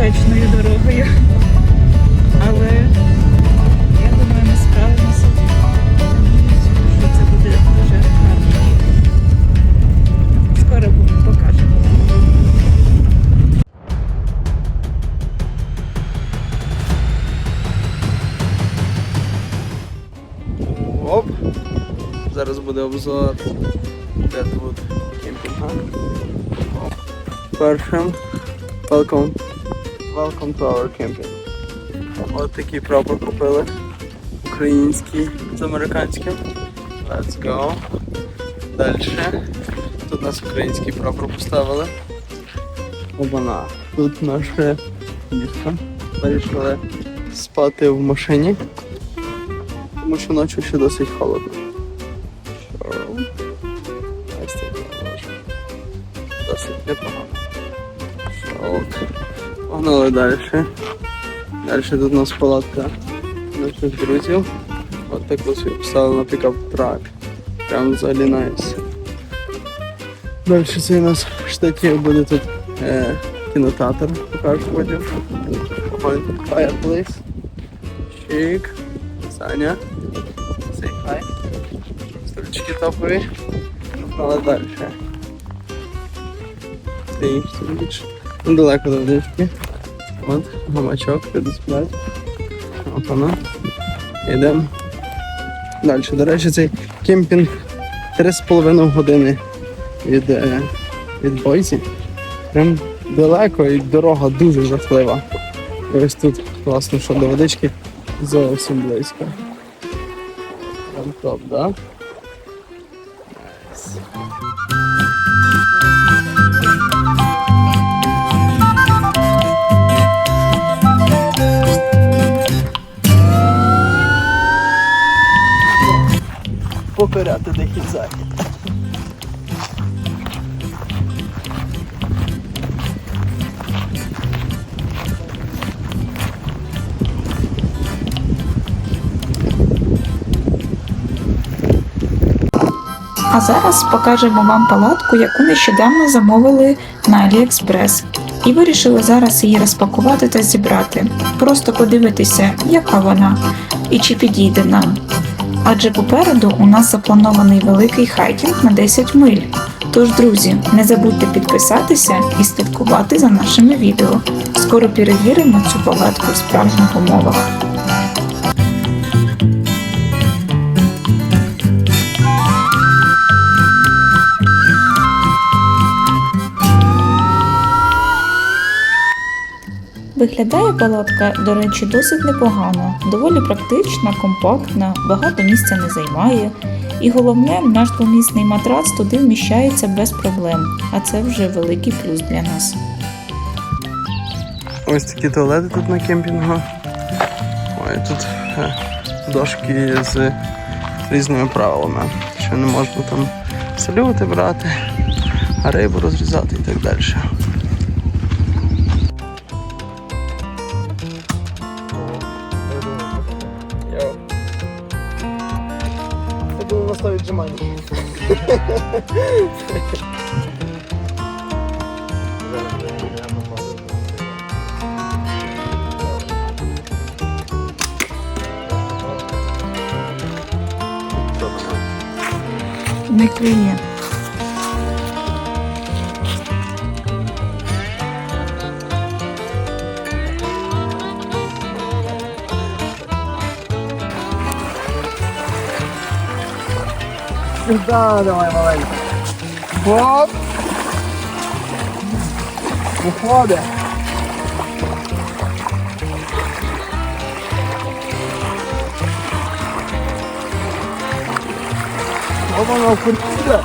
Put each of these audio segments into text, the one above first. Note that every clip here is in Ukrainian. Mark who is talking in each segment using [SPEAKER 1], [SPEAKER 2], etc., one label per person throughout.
[SPEAKER 1] дорогою. Але я думаю, ми справимося. Що це буде дуже гарно. Скоро покажемо.
[SPEAKER 2] Оп. Зараз буде обзор. Де тут кемпінга. Першим. Welcome. Welcome to our camping. От такий прапор купили. Український з американським. Let's go. Дальше. Тут нас український прапор поставили. Обана. Тут наше місто. Вирішили спати в машині тому що ночі ще досить холодно. Досить непогано. Що? Погнали далі. Далі тут у нас палатка наших друзів. От таку собі поставили на пікап трак. Прям взагалі найс. Далі це у нас в штаті буде тут е, кінотеатр, покажу потім. Fireplace. Чик. Саня. Say hi. Стульчики топові. Але далі. Стоїш собі. Недалеко до водички. От, гамачок, люди сплять. Опана. Йдемо. Далі. До речі, цей кемпінг 3,5 години від, е, від Бойзі. Прям далеко і дорога дуже жахлива. І ось тут класно, що до водички зовсім близько. Там топ, да? Найс. Попереду дихід захід.
[SPEAKER 3] А зараз покажемо вам палатку, яку нещодавно замовили на AliExpress. І вирішили зараз її розпакувати та зібрати. Просто подивитися, яка вона і чи підійде нам. Адже попереду у нас запланований великий хайкінг на 10 миль. Тож, друзі, не забудьте підписатися і слідкувати за нашими відео. Скоро перевіримо цю палатку в справжніх умовах. Виглядає палатка, до речі, досить непогано, доволі практична, компактна, багато місця не займає. І головне, наш двомісний матрац туди вміщається без проблем, а це вже великий плюс для нас.
[SPEAKER 2] Ось такі туалети тут на кемпінгу. Ой, тут е, дошки з різними правилами. Що не можна там салюти брати, а рибу розрізати і так далі. Думаю.
[SPEAKER 3] Не клює.
[SPEAKER 2] Сюда давай, маленький. Хоп! Виходить. Оп, воно куртує.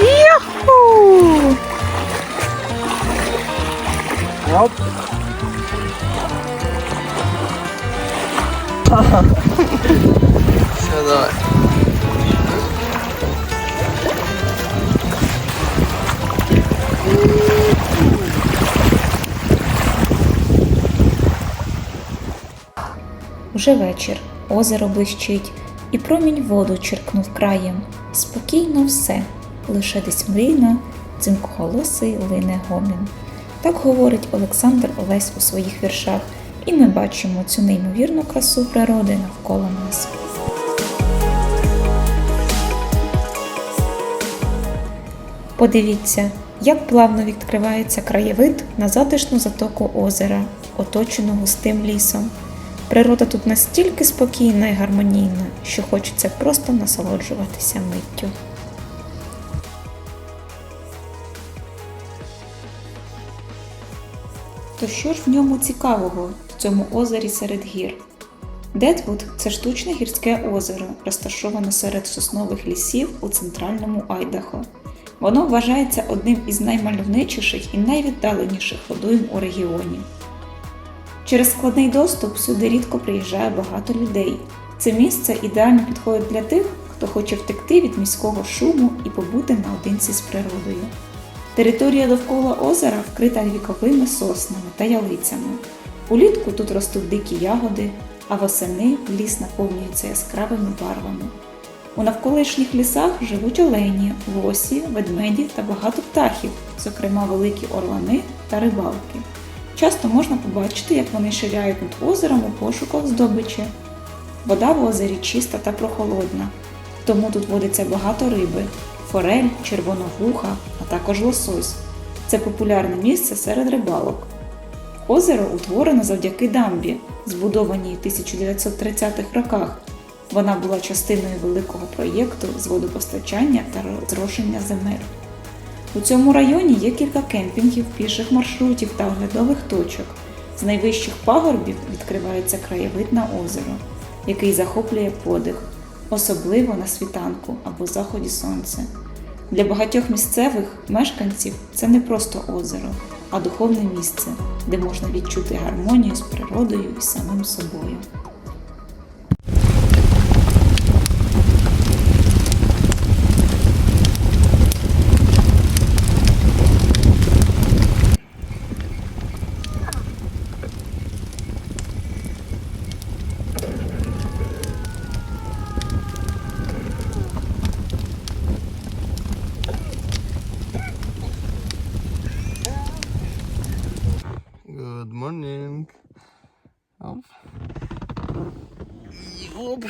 [SPEAKER 3] Юху!
[SPEAKER 2] Оп. Все, давай.
[SPEAKER 3] Уже вечір, озеро блищить, і промінь воду черкнув краєм. Спокійно все, лише десь мрійно, дзимкоголосий лине гомін. Так говорить Олександр Олесь у своїх віршах, і ми бачимо цю неймовірну красу природи навколо нас. Подивіться, як плавно відкривається краєвид на затишну затоку озера, оточену густим лісом. Природа тут настільки спокійна і гармонійна, що хочеться просто насолоджуватися миттю. То що ж в ньому цікавого в цьому озері серед гір? Дедвуд це штучне гірське озеро, розташоване серед соснових лісів у центральному Айдахо. Воно вважається одним із наймальовничіших і найвіддаленіших водойм у регіоні. Через складний доступ сюди рідко приїжджає багато людей. Це місце ідеально підходить для тих, хто хоче втекти від міського шуму і побути наодинці з природою. Територія довкола озера вкрита віковими соснами та ялицями. Улітку тут ростуть дикі ягоди, а восени ліс наповнюється яскравими барвами. У навколишніх лісах живуть олені, лосі, ведмеді та багато птахів, зокрема великі орлани та рибалки. Часто можна побачити, як вони ширяють над озером у пошуках здобичі. Вода в озері чиста та прохолодна, тому тут водиться багато риби, форель, червоновуха, а також лосось. Це популярне місце серед рибалок. Озеро утворено завдяки дамбі, збудованій в 1930-х роках. Вона була частиною великого проєкту з водопостачання та розрошення земель. У цьому районі є кілька кемпінгів, піших маршрутів та оглядових точок. З найвищих пагорбів відкривається краєвид на озеро, який захоплює подих, особливо на світанку або заході сонця. Для багатьох місцевих мешканців це не просто озеро, а духовне місце, де можна відчути гармонію з природою і самим собою.
[SPEAKER 2] Оп.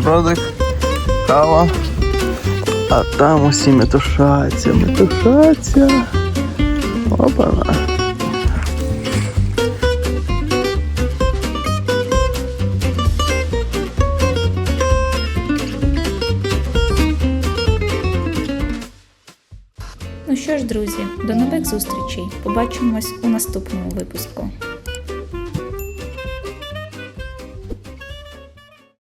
[SPEAKER 2] Бутербродик, кава. А там усі метушаться, метушаться. Опа.
[SPEAKER 3] Ну що ж, друзі, до нових зустрічей. Побачимось у наступному випуску.